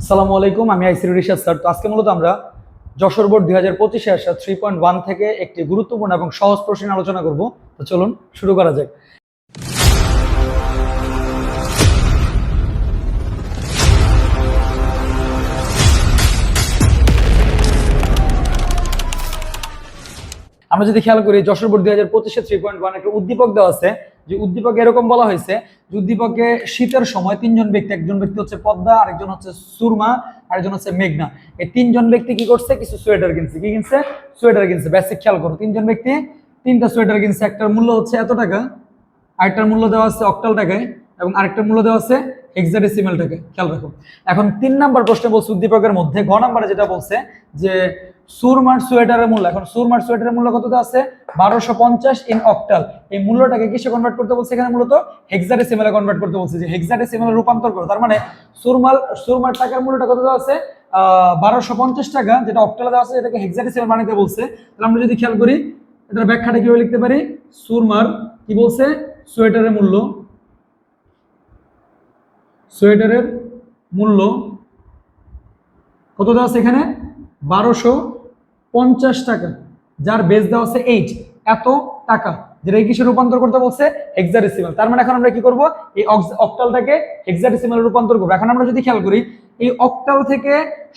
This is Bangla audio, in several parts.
আসসালামু আলাইকুম, আমি আইসির রিশাদ স্যার। তো আজকে মূলত আমরা যশোর বোর্ড দুই হাজার পঁচিশে আসা থ্রি পয়েন্ট ওয়ান থেকে একটি গুরুত্বপূর্ণ এবং সহজ প্রশ্ন আলোচনা করব। তো চলুন শুরু করা যাক। আমরা যদি খেয়াল করি, যশোর বোর্ড দুই হাজার পঁচিশে থ্রি পয়েন্ট ওয়ান একটা উদ্দীপক দেওয়া আছে। যে উদ্দীপকে এরকম বলা হয়েছে যে উদ্দীপকে শীতের সময় তিনজন ব্যক্তি, একজন ব্যক্তি হচ্ছে পদ্মা, আরেকজন হচ্ছে সুরমা, আরেকজন হচ্ছে মেঘনা। এই তিনজন ব্যক্তি কি করছে? কিছু সোয়েটার কিনছে। কি কিনছে? সোয়েটার কিনছে। বেসিক খেয়াল করো, তিনজন ব্যক্তি, তিনটা সোয়েটার কিনছে। একটার মূল্য হচ্ছে এত টাকা, আরেকটার মূল্য দেওয়া আছে অক্টাল টাকায়, এবং আরেকটার মূল্য দেওয়া আছে হেক্সাডেসিমেল টাকায়। খেয়াল রাখো। এখন তিন নাম্বার প্রশ্নে বলছে উদ্দীপকের মধ্যে। ঘ নাম্বারে যেটা বলছে যে সুরমার সোয়েটারের মূল্য, এখন সুরমার সোয়েটারের মূল্য কত আছে? বারোশো পঞ্চাশ ইন অক্টাল এই মূল্যটাকে কিসে কনভার্ট করতে বলছে এখানে মূলত? হেক্সাডেসিমেলে কনভার্ট করতে বলছে যে হেক্সাডেসিমেলে রূপান্তর করো। তার মানে সুরমাল, সুরমার টাকার মূল্যটা কত আছে? বারোশো পঞ্চাশ টাকা, যেটা অক্টালে দেওয়া আছে, এটাকে হেক্সাডেসিমেল বানাইতে বলছে। তাহলে আমরা যদি খেয়াল করি, এটার ব্যাখ্যাটা কীভাবে লিখতে পারি? সুরমার কি বলছে? সোয়েটারের মূল্য। সোয়েটারের মূল্য কত দেওয়া আছে এখানে? বারোশো পঞ্চাশ টাকা। যার বেস দেওয়া হচ্ছে এইট এত টাকা। যেটা কিসে রূপান্তর করতে বলছে হেক্সাডেসিমাল তার মানে এখন আমরা কি করব? এই অক্টালটাকে হেক্সাডেসিমালে রূপান্তর করব। এখন আমরা যদি খেয়াল করি, এই অক্টাল থেকে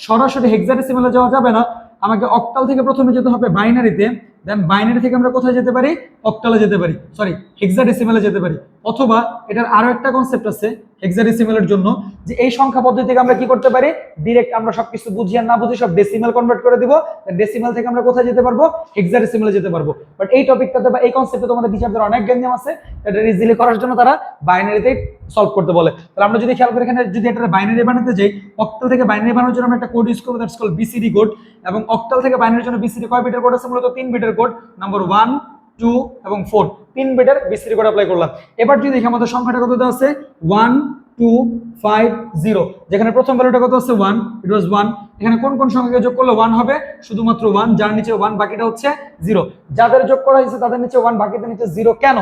সরাসরি হেক্সাডেসিমালে যাওয়া যাবে না। আমাকে অক্টাল থেকে প্রথমে যেতে হবে বাইনারিতে দেন বাইনারি থেকে আমরা কোথায় যেতে পারি? অক্টালে যেতে পারি। সরি হেক্সাডেসিমালে যেতে পারি। অথবা এটার আরও একটা কনসেপ্ট আছে হেক্সাডেসিমালের জন্য, যে এই সংখ্যা পদ্ধতি থেকে আমরা কি করতে পারি? ডিরেক্ট আমরা সবকিছু বুঝি আর না বুঝি সব ডেসিমাল কনভার্ট করে দিব। ডেসিমাল থেকে আমরা কোথায় যেতে পারব? হেক্সাডেসিমালে যেতে পারব। বাট এই টপিকটাতে বা এই কনসেপ্টে তোমাদের টিচারদের অনেক জ্ঞান আছে, এটা ইজিলি করার জন্য তারা বাইনারিতেই সলভ করতে বলে। তাহলে আমরা যদি খেয়াল করি, এখানে যদি এটা বাইনারি বানাতে যাই অক্টাল থেকে বাইনারি বানানোর জন্য আমরা একটা কোড ইউজ করব দ্যাটস কল বিসিডি কোড এবং অক্টাল থেকে বাইনারির জন্য বিসিডি কয় বিটের কোড আছে? মূলত তিন বিটের কোড নাম্বার ওয়ান টু এবং ফোর তিন বিটের বিসিডি কোড অ্যাপ্লাই করলাম। এবার যদি দেখি আমাদের সংখ্যাটা কত আছে? ওয়ান টু ফাইভ জিরো যেখানে প্রথম ভ্যালুটা কত আছে? ওয়ান ইট ওয়াজ ওয়ান এখানে কোন কোন সংখ্যাকে যোগ করলে ওয়ান হবে? শুধুমাত্র ওয়ান যার নিচে ওয়ান বাকিটা হচ্ছে জিরো যাদের যোগ করা হয়েছে, তাদের নিচে ওয়ান বাকিতে নিচে জিরো কেন?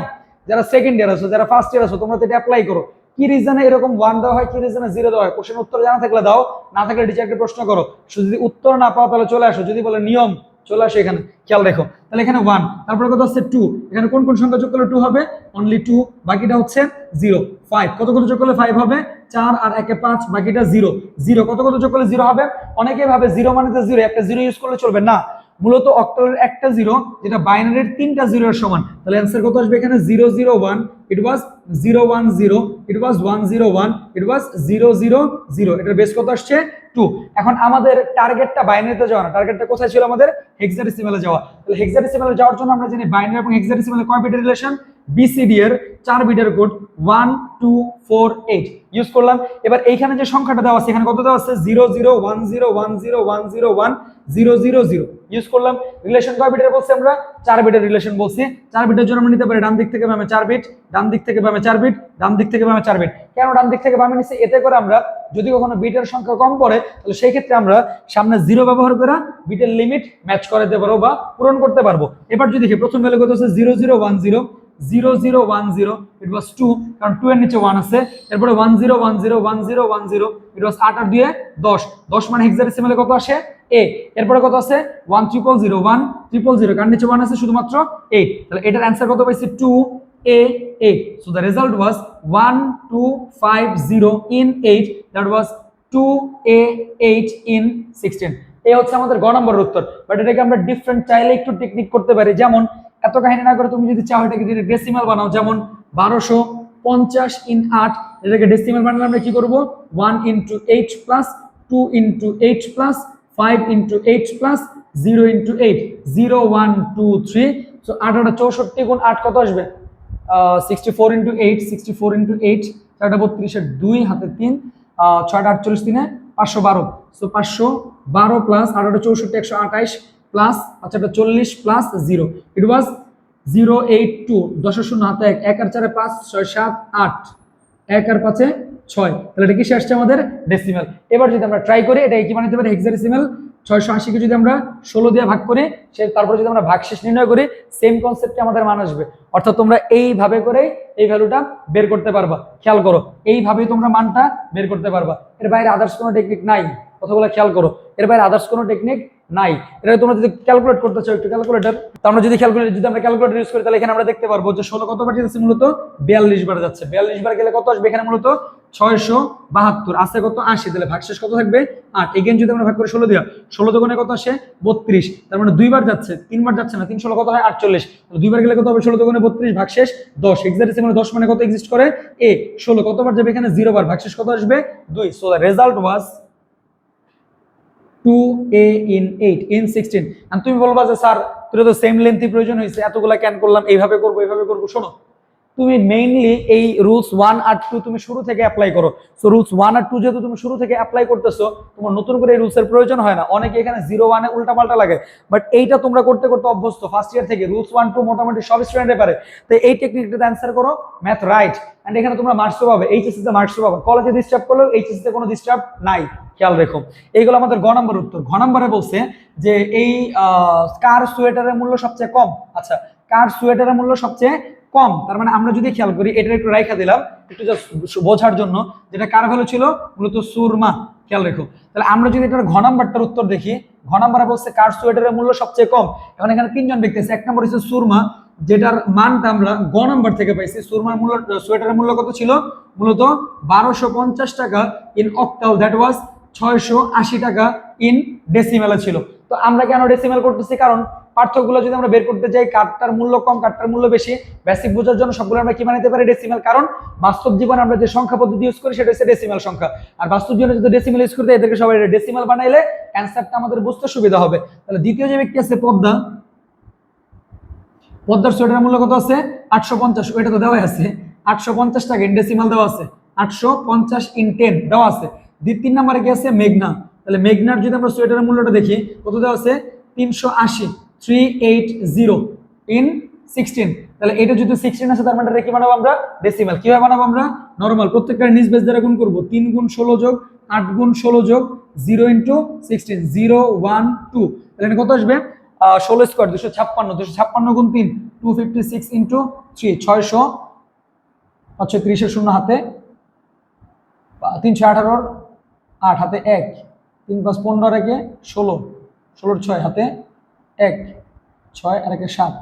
যারা সেকেন্ড ইয়ার আছো, যারা ফার্স্ট ইয়ার আছো, তোমরা এটা অ্যাপ্লাই করো। কি রিজনে এরকম ওয়ান দেওয়া হয়, কি রিজনে জিরো দেওয়া হয়? কোশ্চেন উত্তর জানা থাকলে দাও, না থাকলে টিচারকে প্রশ্ন করো। যদি উত্তর না পাও, তাহলে চলে আসো। যদি বলে নিয়ম চলে আসে এখানে। খেয়াল রেখো। তাহলে এখানে ওয়ান তারপরে কত হচ্ছে টু এখানে কোন কোন সংখ্যা যোগ করলে টু হবে? অনলি টু বাকিটা হচ্ছে জিরো ফাইভ কত কত যোগ করলে ফাইভ হবে? চার আর একে পাঁচ, বাকিটা জিরো জিরো কত কত যোগ করলে জিরো হবে? অনেকে ভাবে জিরো মানে তো জিরো একটা জিরো ইউজ করলে চলবে না। মূলত অক্টোবরের একটা জিরো যেটা বাইনারির তিনটা জিরোর সমান। তাহলে অ্যান্সার কত আসবে এখানে? Zero zero one it was zero one zero it was one zero one it was zero zero zero এটার বেস কত আসছে? টু এখন আমাদের টার্গেটটা বাইনারিতে যাওয়া না। টার্গেটটা কোথায় ছিল আমাদের? হেক্সাডেসিমালে যাওয়া। তাহলে হেক্সাডেসিমালে যাওয়ার জন্য আমরা জানি বাইনারি এবং হেক্সাডেসিমালে কয় বিটের রিলেশন বিসিডি এর চার বিটের code one two four eight use করলাম। এবার এইখানে যে সংখ্যাটা দেওয়া আছে, এখানে কত দেওয়া আছে? Zero zero one zero one zero one zero one zero zero zero use করলাম। রিলেশন কয় বিটের বলছি আমরা? চার বিটের রিলেশন বলছি। চার বিটের জন্য আমরা নিতে পারি ডান দিক থেকে বামে চার বিট ডান দিক থেকে বামে চার বিট, ডান দিক থেকে বামে চার বিট। কেন ডান দিক থেকে বামে নিচ্ছি এতে করে আমরা যদি কখনো বিটের সংখ্যা কম পড়ে, তাহলে সেই ক্ষেত্রে আমরা সামনে জিরো ব্যবহার করে বিটের লিমিট ম্যাচ করাতে পারব বা পূরণ করতে পারব। এবার যদি প্রথম ভ্যালু কত হচ্ছে zero zero, one, zero. Zero zero, one, zero. It was two কারণ টু এর নিচে ওয়ান আছে। এরপরে one, zero one zero one zero one, zero. It was আট আর দুয়ে দশ। দশ মানে হেক্সাডেসিমালে কত আসে? এ এরপরে কত আছে? One triple zero one triple zero কারণ নিচে ওয়ান আছে শুধুমাত্র এইট তাহলে এটার অ্যান্সার কত পাইছি? Two one two five zero in eight that was two a eight in sixteen এই হচ্ছে আমাদের গ নম্বরের উত্তর। বাট এটাকে আমরা ডিফারেন্ট চাইলে একটু টেকনিক করতে পারি। যেমন, এত কাহিনী না করে তুমি যদি চাও এটাকে ডেসিমাল বানাও। যেমন, বারোশো পঞ্চাশ ইন আট। এটাকে ডেসিমাল বানালে আমরা কি করব? One into eight plus two into eight plus five into eight plus zero into eight zero one two three so আটা চৌষট্টি গুণ আট কত আসবে? Sixty four into eight sixty four into eight বত্রিশের দুই হাতে তিন ছয়টা আটচল্লিশ তিনে পাঁচশো বারো। সো পাঁচশো বারো প্লাস চৌষট্টি, একশো আঠাইশ প্লাস চল্লিশ plus zero it was zero eight two দশের শূন্য হাতে এক এক আর চারে পাঁচ, ছয় সাত আট, এক আর ছয়। তাহলে এটা কিসে আসছে আমাদের? ডেসিমেল এবার যদি আমরা ট্রাই করি, এটা কি বানাতে পারি? হেক্সাডেসিমেল ছয়শো আশিকে যদি আমরা ষোলো দিয়ে ভাগ করি, সে তারপরে যদি আমরা ভাগশেষ নির্ণয় করি সেম কনসেপ্টে আমাদের মান আসবে। অর্থাৎ তোমরা এইভাবে করে এই ভ্যালুটা বের করতে পারবা। খেয়াল করো, এইভাবেই তোমরা মানটা বের করতে পারবা। এর বাইরে আদার্স কোনো টেকনিক নাই কথাগুলো খেয়াল করো। এর বাইরে আদার্স কোনো টেকনিক নাই। এটা তোমরা যদি ক্যালকুলেট করতে চাও একটু ক্যালকুলেটর তো আমরা যদি ক্যালকুলেট যদি আমরা ক্যালকুলেটর ইউজ করি, তাহলে এখানে আমরা দেখতে পারব যে ষোলো কত বার যাচ্ছে মূলত? বিয়াল্লিশ বার যাচ্ছে। বিয়াল্লিশ বার গেলে কত আসবে? এখানে মূলত ছয়শো বাহাত্তর। আছে কত? আশি। তাহলে ভাগশেষ কত থাকবে? আট। এগেন যদি আমরা ভাগ করে ষোলো দিয়া, ষোলো দোকানে কত আসে? বত্রিশ। তার মানে দুইবার যাচ্ছে তিনবার যাচ্ছে না, তিন ষোলো কত হয়? আটচল্লিশ। দুইবার গেলে কত হবে? ষোলো দোকানে বত্রিশ, ভাগশেষ দশ। এক্সাক্ট মানে দশ মানে কত এক্সিস্ট করে? এ, ষোলো। কতবার যাবে? এখানে জিরো বার। ভাগশেষ কত আসবে? দুই। So the result was two a in eight in sixteen তুমি বলবা যে, স্যার, তোর তো সেম লেন্থই প্রয়োজন হয়েছে, এতগুলা ক্যান করলাম, এইভাবে করব এইভাবে করব। শোনো তুমি মেইনলি এই রুলস ওয়ান আর টু তুমি শুরু থেকে অ্যাপ্লাই করো। সো রুলস ওয়ান আর টু যেহেতু তুমি শুরু থেকে অ্যাপ্লাই করতেছো, তোমার নতুন করে এই রুলসের প্রয়োজন হয় না। অনেকে এখানে জিরো ওয়ানে উল্টাপাল্টা লাগে। বাট এইটা তোমরা করতে করতে অভ্যস্ত। ফার্স্ট ইয়ার থেকে রুলস ওয়ান টু মোটামুটি সব স্টুডেন্টে পারে। তো এই টেকনিকটাতে অ্যান্সার করো। ম্যাথ রাইট অ্যান্ড এখানে তোমরা মার্কসও পাবে। এইচএসসি তে মার্কসও পাবে। কলেজে ডিস্টার্ব করলেও এইচএসসি তে কোনো ডিস্টার্ব নাই। খেয়াল রেখো। এইগুলো আমাদের গ নম্বর উত্তর। ঘ নম্বরে বলছে যে এই কার সোয়েটারের মূল্য সবচেয়ে কম? আচ্ছা কার সোয়েটারের মূল্য সবচেয়ে কম, তার মানে আমরা যদি খেয়াল করি এটা একটু রাইখা দিলাম, একটু জাস্ট বোঝার জন্য, যেটা কার ভ্যালু ছিল, মূলত সুরমা, খেয়াল রেখো। তাহলে আমরা যদি এটার ঘ নাম্বারটার উত্তর দেখি, ঘ নাম্বারে বলছে কার সোয়েটারের মূল্য সবচেয়ে কম। এখন এখানে তিনজন ব্যক্তি আছে, এক নম্বর হচ্ছে সুরমা, যেটার মানটা আমরা গ নাম্বার থেকে পাইছি। সুরমার মূল্য সোয়েটারের মূল্য কত ছিল? মূলত বারোশো পঞ্চাশ টাকা ইন অক্টাল দ্যাট ওয়াজ ছয়শো আশি টাকা ইন ডেসিমেলে ছিল। তো আমরা কেন ডেসিমেল করতেছি? কারণ পার্থক্যগুলো যদি আমরা বের করতে যাই, কার্ডটার মূল্য কম, কার্ডটার মূল্য বেশি বেসিক বোঝার জন্য সবগুলো আমরা কি বানাইতে পারি? ডেসিমেল কারণ বাস্তব জীবনে আমরা যে সংখ্যা পদ্ধতি ইউজ করি, সেটা হচ্ছে ডেসিমেল সংখ্যা। আর বাস্তব জীবনে যদি ডেসিমেল ইউজ করতে এদেরকে সবাই ডেসিমেল বানাইলে অ্যান্সারটা আমাদের বুঝতে সুবিধা হবে। তাহলে দ্বিতীয় যে ব্যক্তি আছে, পদ্মা। পদ্মার সোয়েটারের মূল্য কত আছে? আটশো পঞ্চাশ, ওইটা তো দেওয়াই আছে। আটশো পঞ্চাশ টাকা ইন ডেসিমাল দেওয়া আছে। আটশো পঞ্চাশ ইন টেন দেওয়া আছে। তিন নম্বরে কি আছে? মেঘনা। তাহলে মেঘনার যদি আমরা সোয়েটারের মূল্যটা দেখি, কত দেওয়া আছে? তিনশো আশি। Three eight zero in sixteen তাহলে এটা যদি সিক্সটিন আছে তার মানে বানাবো আমরা? ডেসিমাল কীভাবে বানাবো আমরা? নর্মাল প্রত্যেকটা নিজ বেস দ্বারা গুণ করব। তিন গুণ ষোলো যোগ, আট গুণ ষোলো যোগ zero into sixteen zero one two তাহলে এটা কত ষোলো স্কোয়ার দুশো ছাপ্পান্ন দুশো ছাপ্পান্ন গুণ তিন two fifty six into three ছয়শো হচ্ছে ত্রিশের শূন্য হাতে তিনশো আঠারোর আট হাতে এক, তিন পাঁচ পনেরো একে ষোলো, ষোলোর ছয় হাতে এক, ছয়, আর একে সাত।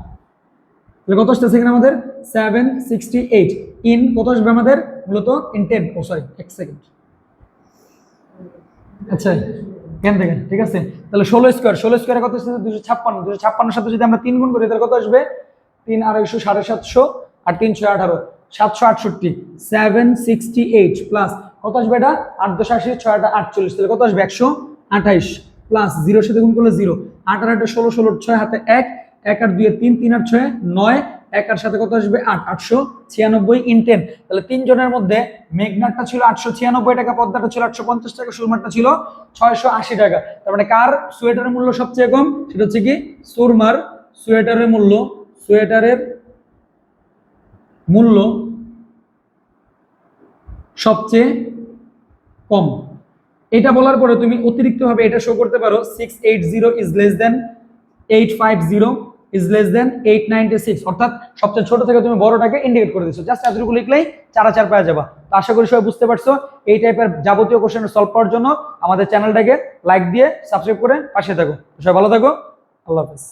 তাহলে কত আসতেছে এখানে আমাদের? Seven sixty eight. ইন কত আসবে আমাদের? মূলত ইন টেন। ও, সরি, এক সেকেন্ড। আচ্ছা কেন থেকে, ঠিক আছে? তাহলে ষোলো স্কোয়ার, ষোলো স্কোয়ারে কত আসছে দুশো ছাপ্পান্ন। দুশো ছাপ্পান্নের সাথে যদি আমরা তিন গুণ করি, তাহলে কত আসবে? তিন আড়াইশো সাড়ে সাতশো আর তিনশো আঠারো। সাতশো আটষট্টি। সেভেন সিক্সটি এইট প্লাস কত আসবে এটা? আট দশ আশি ছয় আটা আটচল্লিশ। তাহলে কত আসবে? একশো আঠাইশ। প্লাস জিরোর সাথে গুণ করলে জিরো। আট আর আটে ষোলো, ষোলোর ছয় হাতে এক এক আর দুই তিন তিন আর ছয়, নয়, এক আর সাথে কত আসবে? আট, আটশো ছিয়ানব্বই ইন টেন তাহলে তিনজনের মধ্যে মেঘনাটটা ছিল আটশো ছিয়ানব্বই টাকা, পদ্মাটা ছিল আটশো পঞ্চাশ টাকা সুরমারটা ছিল ছয়শো আশি টাকা। তার মানে কার সোয়েটারের মূল্য সবচেয়ে কম? সেটা হচ্ছে কি? সুরমার সোয়েটারের মূল্য। সোয়েটারের মূল্য সবচেয়ে কম। এটা বলার পরে তুমি অতিরিক্তভাবে এটা শো করতে পারো six eight zero is less then eight five zero is less then eight ninety six অর্থাৎ সবচেয়ে ছোট থেকে তুমি বড়টাকে ইন্ডিকেট করে দিচ্ছ জাস্ট এতটুকু লিখলেই চারা চার পাওয়া যাবা। তো আশা করি সবাই বুঝতে পারছ, এই টাইপের যাবতীয় কোশ্চেন সলভ করার জন্য আমাদের চ্যানেলটাকে লাইক দিয়ে সাবস্ক্রাইব করে পাশে থাকো। সবাই ভালো থাকো। আল্লাহ হাফেজ।